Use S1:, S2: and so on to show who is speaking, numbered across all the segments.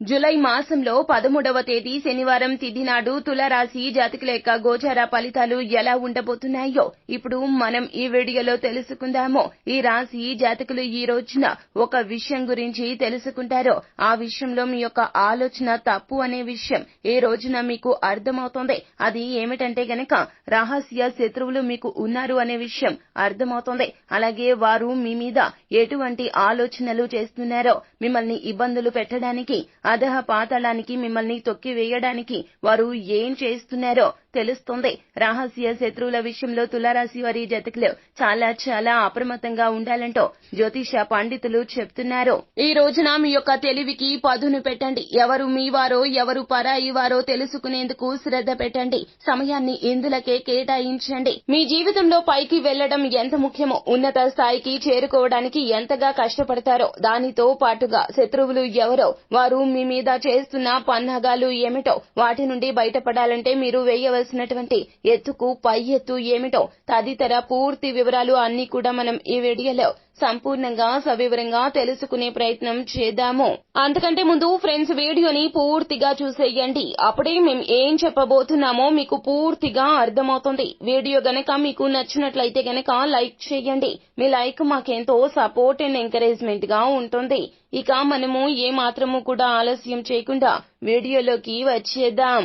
S1: July మాసంలో పదమూడవ తేదీ శనివారం తిథి నాడు తులారాశి జాతకుల యొక్క గోచార ఫలితాలు ఎలా ఉండబోతున్నాయో ఇప్పుడు మనం ఈ వీడియోలో తెలుసుకుందాము. ఈ రాశి జాతకులు ఈ రోజున ఒక విషయం గురించి తెలుసుకుంటారో ఆ విషయంలో మీ యొక్క ఆలోచన తప్పు అనే విషయం ఈ రోజున మీకు అర్థమవుతోంది. అది ఏమిటంటే గనక రహస్య శత్రువులు మీకు ఉన్నారు అనే విషయం అర్థమవుతోంది. అలాగే వారు మీ మీద ఎటువంటి ఆలోచనలు చేస్తున్నారో మిమ్మల్ని ఇబ్బందులు పెట్టడానికి అధహ పాతాళానికి మిమ్మల్ని తొక్కి వేయడానికి వారు ఏం చేస్తున్నారో తెలుస్తుంది. రహస్య శత్రువుల విషయంలో తులారాశి వారి జతకులు చాలా చాలా అప్రమత్తంగా ఉండాలంటూ జ్యోతిష పండితులు చెప్తున్నారు. ఈ రోజున మీ యొక్క తెలివికి పదును పెట్టండి. ఎవరు మీ వారో ఎవరు పరాయి వారో తెలుసుకునేందుకు శ్రద్ధ పెట్టండి. సమయాన్ని ఇందులకే కేటాయించండి. మీ జీవితంలో పైకి వెళ్ళడం ఎంత ముఖ్యమో ఉన్నత స్థాయికి చేరుకోవడానికి ఎంతగా కష్టపడతారో దానితో పాటుగా శత్రువులు ఎవరో వారు మీ మీద చేస్తున్న పన్నాగాలు ఏమిటో వాటి నుండి బయటపడాలంటే మీరు వేయవలసినటువంటి ఎత్తుకు పై ఎత్తు ఏమిటో తదితర పూర్తి వివరాలు అన్ని కూడా మనం ఈ వీడియోలో సంపూర్ణంగా సవివరంగా తెలుసుకునే ప్రయత్నం చేద్దాము. అంతకంటే ముందు ఫ్రెండ్స్ వీడియోని పూర్తిగా చూసేయండి. అప్పుడే మేము ఏం చెప్పబోతున్నామో మీకు పూర్తిగా అర్థమవుతుంది. వీడియో గనక మీకు నచ్చినట్లయితే గనక లైక్ చేయండి. మీ లైక్ మాకెంతో సపోర్ట్ అండ్ ఎంకరేజ్మెంట్గా ఉంటుంది. ఇక మనము ఏ మాత్రము కూడా ఆలస్యం చేయకుండా వీడియోలోకి వచ్చేద్దాం.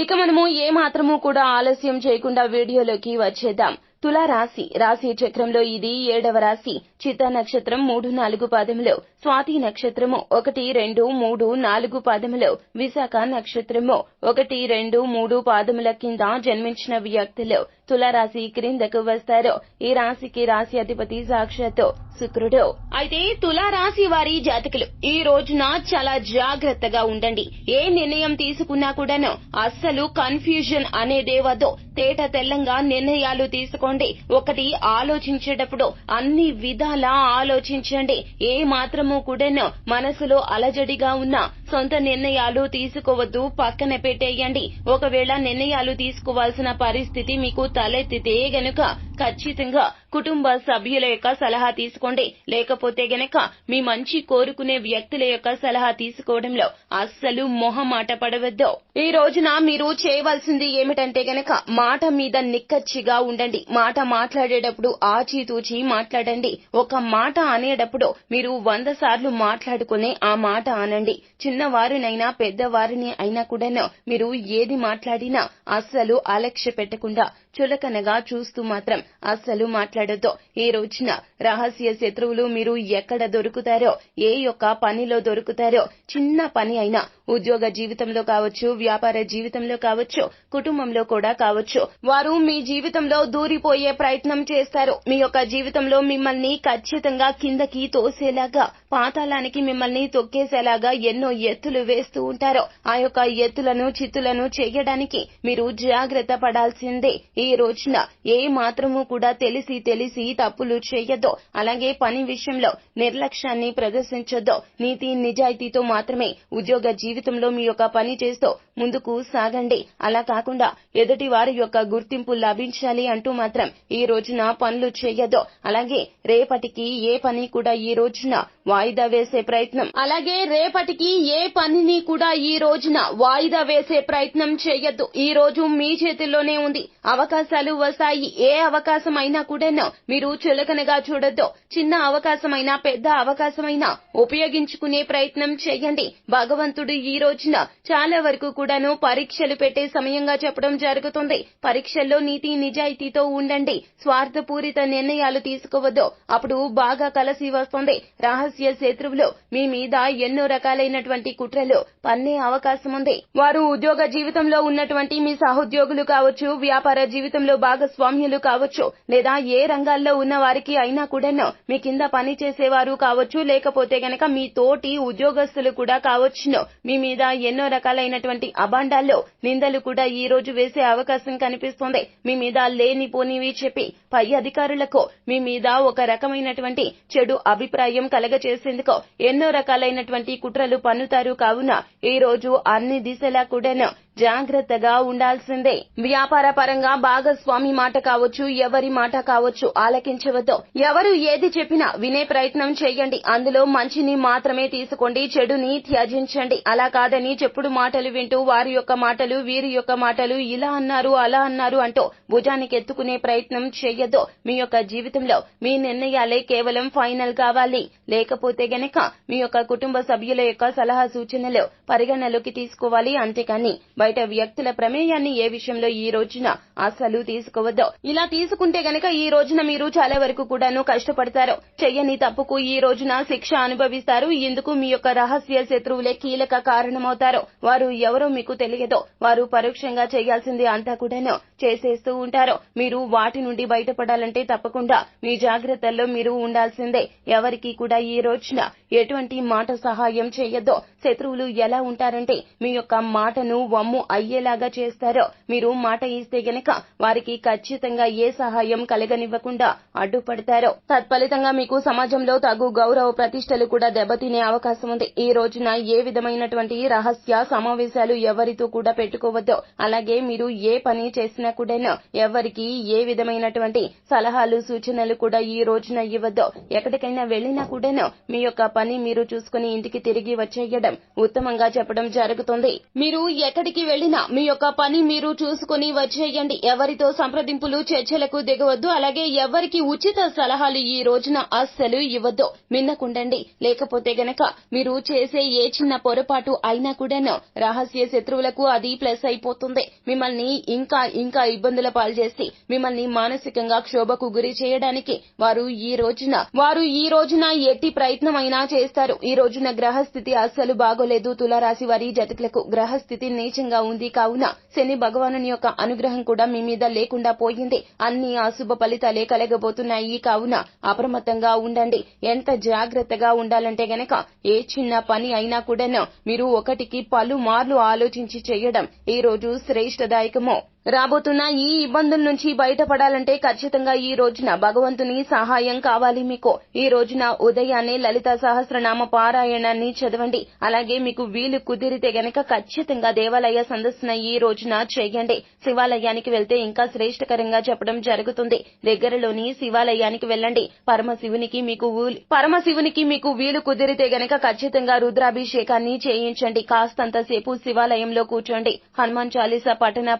S1: ఇక మనము ఏ మాత్రము కూడా ఆలస్యం చేయకుండా వీడియోలోకి వచ్చేద్దాం. తులా రాశి రాశి చక్రంలో ఇది ఏడవ రాశి. చిత్త నక్షత్రం మూడు నాలుగు పాదములు. స్వాతి నక్షత్రము ఒకటి రెండు మూడు నాలుగు పాదములు. విశాఖ నక్షత్రము ఒకటి రెండు మూడు పాదముల కింద జన్మించిన వ్యక్తులు. తులారాశి క్రిందకు వస్తారు. ఈ రాశికి రాశి అధిపతి సాక్షాత్తు శుక్రుడు. అయితే తులారాశి వారి జాతకులు ఈ రోజున చాలా జాగ్రత్తగా ఉండండి. ఏ నిర్ణయం తీసుకున్నా కూడాను అస్సలు కన్ఫ్యూజన్ అనేదే వద్దు తేట తెల్లంగా నిర్ణయాలు తీసుకోండి. ఒకటి ఆలోచించేటప్పుడు అన్ని విధాలా ఆలోచించండి. ఏ మాత్రము కూడాను మనసులో అలజడిగా ఉన్న సొంత నిర్ణయాలు తీసుకోవద్దు. పక్కన పెట్టేయండి. ఒకవేళ నిర్ణయాలు తీసుకోవాల్సిన పరిస్థితి మీకు తలెత్తితే గనుక ఖచ్చితంగా కుటుంబ సభ్యుల యొక్క సలహా తీసుకోండి. లేకపోతే గనక మీ మంచి కోరుకునే వ్యక్తుల యొక్క సలహా తీసుకోవడంలో అస్సలు మొహమాట పడవద్దు. ఈ రోజున మీరు చేయవలసింది ఏమిటంటే గనక మాట మీద నిక్కచ్చిగా ఉండండి. మాట మాట్లాడేటప్పుడు ఆచితూచి మాట్లాడండి. ఒక మాట అనేటప్పుడు మీరు వంద సార్లు మాట్లాడుకునే ఆ మాట అనండి చిన్నవారినైనా పెద్దవారిని అయినా కూడాను మీరు ఏది మాట్లాడినా అస్సలు అలక్ష్య పెట్టకుండా చులకనగా చూస్తూ మాత్రం అస్సలు మాట్లాడొద్దు. ఈ రోజున రహస్య శత్రువులు మీరు ఎక్కడ దొరుకుతారో ఏ యొక్క పనిలో దొరుకుతారో చిన్న పని అయినా ఉద్యోగ జీవితంలో కావచ్చు వ్యాపార జీవితంలో కావచ్చు కుటుంబంలో కూడా కావచ్చు వారు మీ జీవితంలో దూరిపోయే ప్రయత్నం చేస్తారు. మీ యొక్క జీవితంలో మిమ్మల్ని ఖచ్చితంగా కిందకి తోసేలాగా పాతాళానికి మిమ్మల్ని తొక్కేసేలాగా ఎన్నో ఎత్తులు వేస్తూ ఉంటారు. ఆ యొక్క ఎత్తులను చిత్తులను చేయడానికి మీరు జాగ్రత్త పడాల్సిందే. ఈ రోజున ఏ మాత్రము కూడా తెలిసి తెలిసి తప్పులు చేయొద్దు. అలాగే పని విషయంలో నిర్లక్ష్యాన్ని ప్రదర్శించదో నీతి నిజాయితీతో మాత్రమే ఉద్యోగ జీవితంలో మీ యొక్క పని చేస్తూ ముందుకు సాగండి. అలా కాకుండా ఎదుటి వారి యొక్క గుర్తింపు లభించాలి అంటూ మాత్రం ఈ రోజున పనులు చేయదో అలాగే రేపటికి ఏ పని కూడా ఈ రోజున వాయిదా వేసే ప్రయత్నం. అలాగే రేపటికి ఏ పనిని కూడా ఈ రోజున వాయిదా వేసే ప్రయత్నం చేయొద్దు. ఈ రోజు మీ చేతిలోనే ఉంది. అవకాశం అవకాశాలు వస్తాయి. ఏ అవకాశం అయినా కూడాను మీరు చులకనగా చూడొద్దు. చిన్న అవకాశమైనా పెద్ద అవకాశమైనా ఉపయోగించుకునే ప్రయత్నం చేయండి. భగవంతుడు ఈ రోజున చాలా వరకు కూడాను పరీక్షలు పెట్టే సమయంగా చెప్పడం జరుగుతుంది. పరీక్షల్లో నీతి నిజాయితీతో ఉండండి. స్వార్థపూరిత నిర్ణయాలు తీసుకోవద్దు. అప్పుడు బాగా కలసి వస్తుంది. రహస్య శత్రువులు మీ మీద ఎన్నో రకాలైనటువంటి కుట్రలు పన్నే అవకాశం ఉంది. వారు ఉద్యోగ జీవితంలో ఉన్నటువంటి మీ సహోద్యోగులు కావచ్చు వ్యాపార జీవితం జీవితంలో భాగస్వామ్యులు కావచ్చు లేదా ఏ రంగాల్లో ఉన్న వారికి అయినా కూడాను మీ కింద పని చేసేవారు కావచ్చు లేకపోతే గనక మీ తోటి ఉద్యోగస్తులు కూడా కావచ్చును. మీ మీద ఎన్నో రకాలైనటువంటి అబాండాల్లో నిందలు కూడా ఈ రోజు వేసే అవకాశం కనిపిస్తోంది. మీ మీద లేని పోనివి చెప్పి పై అధికారులకు మీ మీద ఒక రకమైనటువంటి చెడు అభిప్రాయం కలగచేసేందుకు ఎన్నో రకాలైనటువంటి కుట్రలు పన్నుతారు కావున ఈ రోజు అన్ని దిశలా కూడాను జాగ్రత్తగా ఉండాల్సిందే. వ్యాపార పరంగా భాగస్వామి మాట కావచ్చు ఎవరి మాట కావచ్చు ఆలకించవద్దు. ఎవరు ఏది చెప్పినా వినే ప్రయత్నం చేయండి. అందులో మంచిని మాత్రమే తీసుకోండి చెడుని త్యజించండి. అలా కాదని చెప్పుడు మాటలు వింటూ వారి యొక్క మాటలు వీరి యొక్క మాటలు ఇలా అన్నారు అలా అన్నారు అంటూ భుజానికి ఎత్తుకునే ప్రయత్నం చేయొద్దు. మీ యొక్క జీవితంలో మీ నిర్ణయాలే కేవలం ఫైనల్ కావాలి. లేకపోతే గనక మీ యొక్క కుటుంబ సభ్యుల యొక్క సలహా సూచనలు పరిగణలోకి తీసుకోవాలి. అంతేకాని బయట వ్యక్తుల ప్రమేయాన్ని ఏ విషయంలో ఈ రోజున అసలు తీసుకోవద్దు? ఇలా తీసుకుంటే గనక ఈ రోజున మీరు చాలా వరకు కూడాను కష్టపడతారు. చెయ్యని తప్పుకు ఈ రోజున శిక్ష అనుభవిస్తారు. ఇందుకు మీ యొక్క రహస్య శత్రువులే కీలక కారణమవుతారు. వారు ఎవరో మీకు తెలియదు వారు పరోక్షంగా చేయాల్సింది అంతా కూడాను చేసేస్తూ ఉంటారు. మీరు వాటి నుండి బయటపడాలంటే తప్పకుండా మీ జాగ్రత్తల్లో మీరు ఉండాల్సిందే. ఎవరికి కూడా ఈ రోజున ఎటువంటి మాట సహాయం చేయొద్దు శత్రువులు ఎలా ఉంటారంటే మీ యొక్క మాటను వమ్ము అయ్యేలాగా చేస్తారో మీరు మాట ఇస్తే గనక వారికి ఖచ్చితంగా ఏ సహాయం కలగనివ్వకుండా అడ్డుపడతారో. తత్ఫలితంగా మీకు సమాజంలో తగు గౌరవ ప్రతిష్టలు కూడా దెబ్బతినే అవకాశం ఉంది. ఈ రోజున ఏ విధమైనటువంటి రహస్య సమావేశాలు ఎవరితో కూడా పెట్టుకోవద్దు. అలాగే మీరు ఏ పని చేసినా కూడా ఎవరికి ఏ విధమైనటువంటి సలహాలు సూచనలు కూడా ఈ రోజున ఇవ్వద్దు. ఎక్కడికైనా వెళ్ళినా కూడాను మీ యొక్క పని మీరు చూసుకుని ఇంటికి తిరిగి వచ్చేయడం ఉత్తమంగా చెప్పడం జరుగుతుంది. మీరు ఎక్కడికి వెళ్ళినా మీ యొక్క పని మీరు చూసుకుని వచ్చేయండి. ఎవరితో సంప్రదింపులు చర్చలకు దిగవద్దు. అలాగే ఎవరికి ఉచిత సలహాలు ఈ రోజున అస్సలు ఇవ్వద్దు. మిన్నకుండండి లేకపోతే గనక మీరు చేసే ఏ చిన్న పొరపాటు అయినా కూడాను రహస్య శత్రువులకు అది ప్లస్ అయిపోతుంది. మిమ్మల్ని ఇంకా ఇంకా ఇబ్బందుల పాల్చేసి మిమ్మల్ని మానసికంగా క్షోభకు గురి చేయడానికి వారు ఈ రోజున వారు ఈ రోజున ఎట్టి ప్రయత్నమైనా చేస్తారు. ఈ రోజున గ్రహస్థితి అస్సలు బాగోలేదు. తులారాశి వారి జతకులకు గ్రహస్థితి నీచంగా ఉంది. కావున శని భగవానుని యొక్క అనుగ్రహం కూడా మీ మీద లేకుండా పోయింది. అన్ని అశుభ ఫలితాలే కలగబోతున్నాయి. కావున అప్రమత్తంగా ఉండండి. ఎంత జాగ్రత్తగా ఉండాలంటే గనక ఏ చిన్న పని అయినా కూడాను మీరు ఒకటికి పలు మార్లు ఆలోచించి చేయడం ఈ రోజు శ్రేష్టదాయకము. రాబోతున్న ఈ ఇబ్బందుల నుంచి బయటపడాలంటే ఖచ్చితంగా ఈ రోజున భగవంతుని సహాయం కావాలి మీకు. ఈ రోజున ఉదయాన్నే లలిత సహస్రనామ పారాయణాన్ని చదవండి. అలాగే మీకు వీలు కుదిరితే గనక ఖచ్చితంగా దేవాలయ సందర్శన ఈ రోజున చేయండి. శివాలయానికి వెళ్తే ఇంకా శ్రేష్టకరంగా చెప్పడం జరుగుతుంది. దగ్గరలోని శివాలయానికి వెళ్ళండి. పరమశివునికి మీకు పరమశివునికి మీకు వీలు కుదిరితే గనక ఖచ్చితంగా రుద్రాభిషేకాన్ని చేయించండి. కాస్తంతసేపు శివాలయంలో కూర్చోండి. హనుమాన్ చాలీసా పఠన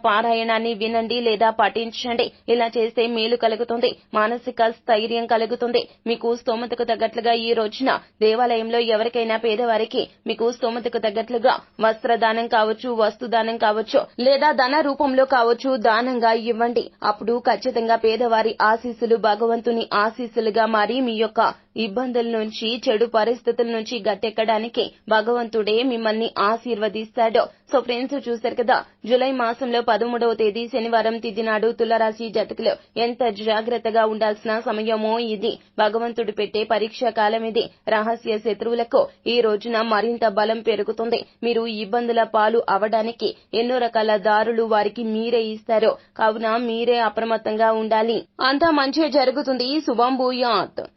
S1: పారాయణాన్ని వినండి లేదా పఠించండి. ఇలా చేస్తే మేలు కలుగుతుంది మానసిక స్థైర్యం కలుగుతుంది. మీకు స్తోమతకు తగ్గట్లుగా ఈ రోజున దేవాలయంలో ఎవరికైనా పేదవారికి మీకు స్తోమతకు తగ్గట్లుగా వస్త్రదానం కావచ్చు వస్తుదానం కావచ్చు లేదా ధన రూపంలో కావచ్చు దానంగా ఇవ్వండి. అప్పుడు ఖచ్చితంగా పేదవారి ఆశీస్సులు భగవంతుని ఆశీస్సులుగా మారి మీ యొక్క ఇబ్బందుల నుంచి చెడు పరిస్థితుల నుంచి గట్టెక్కడానికి భగవంతుడే మిమ్మల్ని ఆశీర్వదిస్తాడు. సో ఫ్రెండ్స్ చూశారు కదా జూలై మాసంలో పదమూడవ తేదీ శనివారం తిథి నాడు తులరాశి జతకులు ఎంత జాగ్రత్తగా ఉండాల్సిన సమయమో ఇది. భగవంతుడు పెట్టే పరీక్షా కాలం ఇది. రహస్య శత్రువులకు ఈ రోజున మరింత బలం పెరుగుతుంది. మీరు ఇబ్బందుల పాలు అవడానికి ఎన్నో రకాల దారులు వారికి మీరే ఇస్తారు. కావున మీరే అప్రమత్తంగా ఉండాలి. అంతా మంచి జరుగుతుంది. శుభం భూయాత్.